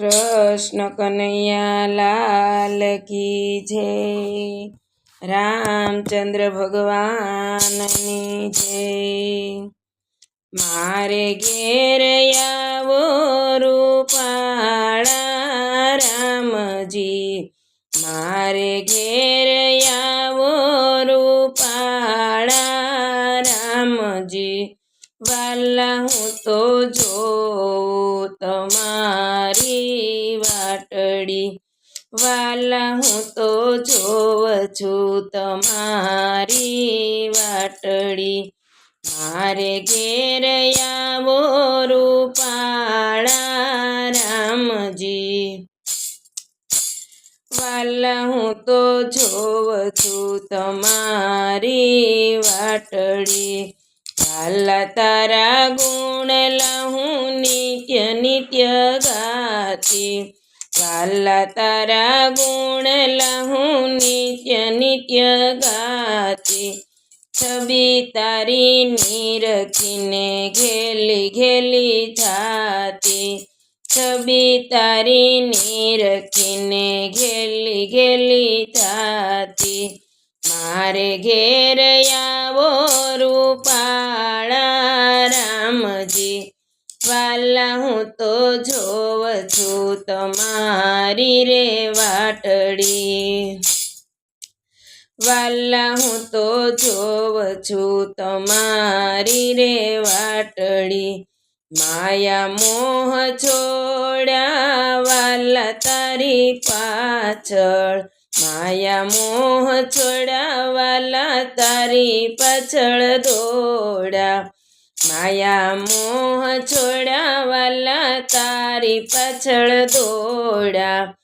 કૃષ્ણ કનૈયા લાલ કી જય. રામચંદ્ર ભગવાનની જય. મારે ઘેર આવો રૂપાળા રામજી. મારે ઘેર આવો રૂપાળા રામજી. વાલા હું તો જો તમારી વાટડી. વાલા હું તો જોવ છું તમારી વાટડી. મારે ઘેર આવો રૂપાળા રામજી. વાલા હું તો જોવ છું તમારી વાટડી. વાલા તારા ગુણ લહું નિત્ય નિત્ય ગાતી. વાલા તારા ગુણ લહું નિત્ય નિત્ય ગાતી. છબી તારી નીરખીને ઘેલી ઘેલી થાતી છબી તારી નીરખીને ઘેલી ઘેલી જાતી. મારે ઘેર આવો રૂપાળા રામજી. વાલા હું તો જોવ છું તમારી રે વાટડી. વાલા હું તો જોવ છું તમારી રે વાટડી. માયા મોહ છોડ્યા વાલા તારી પાછળ. માયા મોહ છોડાવાલા તારી પાછળ દોડા માયા મોહ છોડાવાલા તારી પાછળ દોડા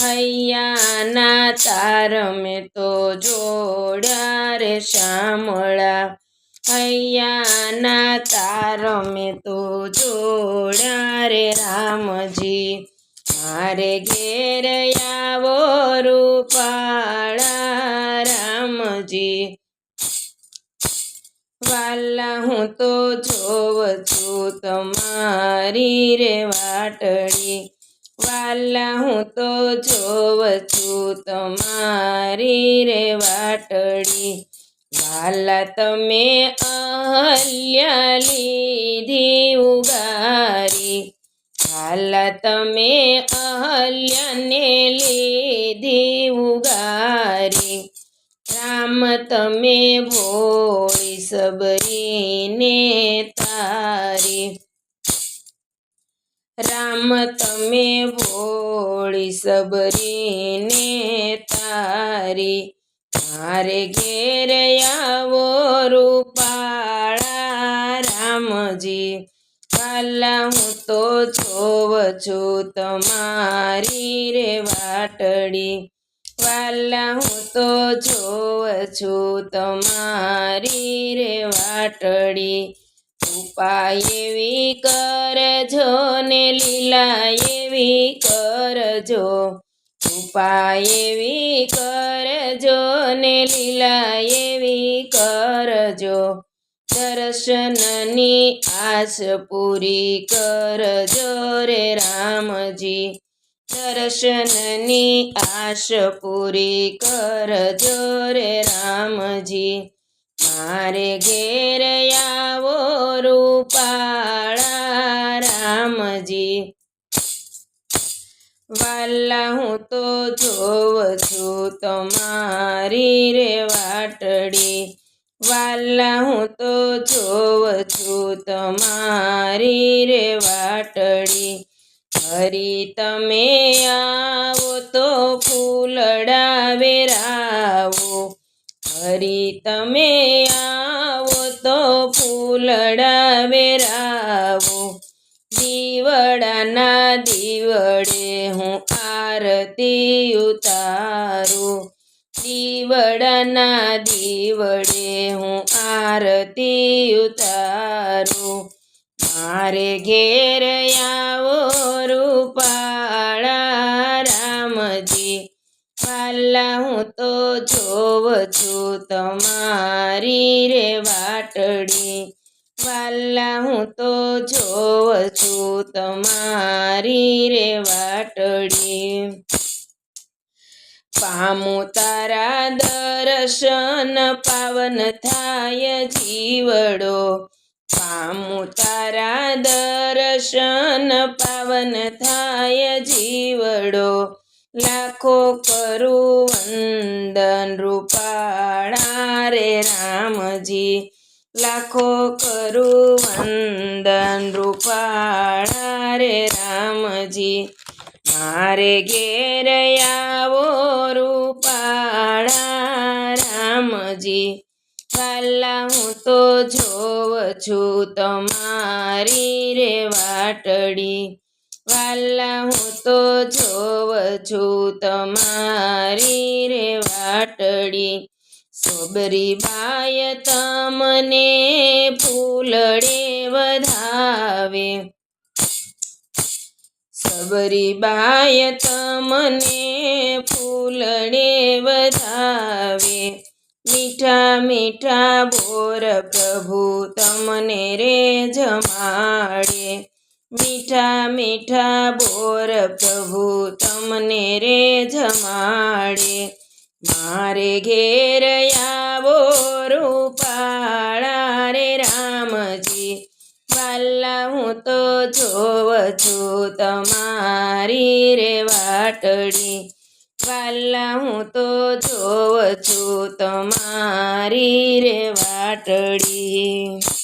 હૈયાના તાર મેં તો જોડા રે શામળા. હૈયાના તાર મેં તો જોડા રે રામજી. મારે ઘેર આવો રૂપાળા રામજી. વાલા, હું તો જોવ છું તમારી રે વાટડી. વાલા, હું તો જોવ છું તમારી રે વાટડી. વાલા, તમે અહલ્યા લીધી ઉગારી. હાલા તમે અહલ્યાને લીધી ઉગારી. રામ તમે ભોળી સબરીને તારી. રામ તમે ભોળી સબરીને તારી. મારે ઘેર આવો રૂપાળા તો જોવ છું તમારી રે વાટડી. વાલા, હું તો જોવ છું તમારી રે વાટડી. ઉપાય એવી કરજો ને લીલા એવી કરજો. ઉપાય એવી કરજો ને લીલા એવી કરજો. દર્શનની આશ પૂરી કરજો રે રામજી. દર્શનની આશ પૂરી કરજો રે રામજી. મારે ઘેર આવો રૂપાળા રામજી. વાલા હું તો જોવ છું તમારી રે વાટડી. વાલા, હું તો જોવ છું તમારી રે વાટડી. હરી તમે આવો તો ફૂલડા વેરાવો હરી તમે આવો તો ફૂલડા વેરાવો દીવડાના દીવડે દીવડાના દીવડે હું આરતી ઉતારું. મારે ઘેર આવો રૂપાળા રામજી. પાલા હું તો જોવ છું તમારી રે વાટડી. વાલા હું તો જોવ છું તમારી રે વાટડી. પામું તારા દર્શન પાવન થાય જીવડો. પામો તારા દર્શન પાવન થાય જીવડો. લાખો કરું વંદન રૂપાળા રે રામજી. લાખો કરું વંદન રૂપાળા રે રામજી. મારે ઘેર હું તો જોવ છું તમારી રે વાટડી. વાલા, હું તો જોવ છું તમારી રે વાટડી. સોબરી બાય તમને ફૂલડે વધાવે. સબરી બાય તમને ફૂલડે વધાવે. મીઠા મીઠા બોર પ્રભુ તમને રે જમાડે મીઠા મીઠા બોર પ્રભુ તમને રે જમાડે મારે ઘેર આવો રૂપાળા રે રામજી. વાલા હું તો જોવ છું તમારી રે વાટડી. વાલા હું તો જોઉં છું તમારી રે વાટડી.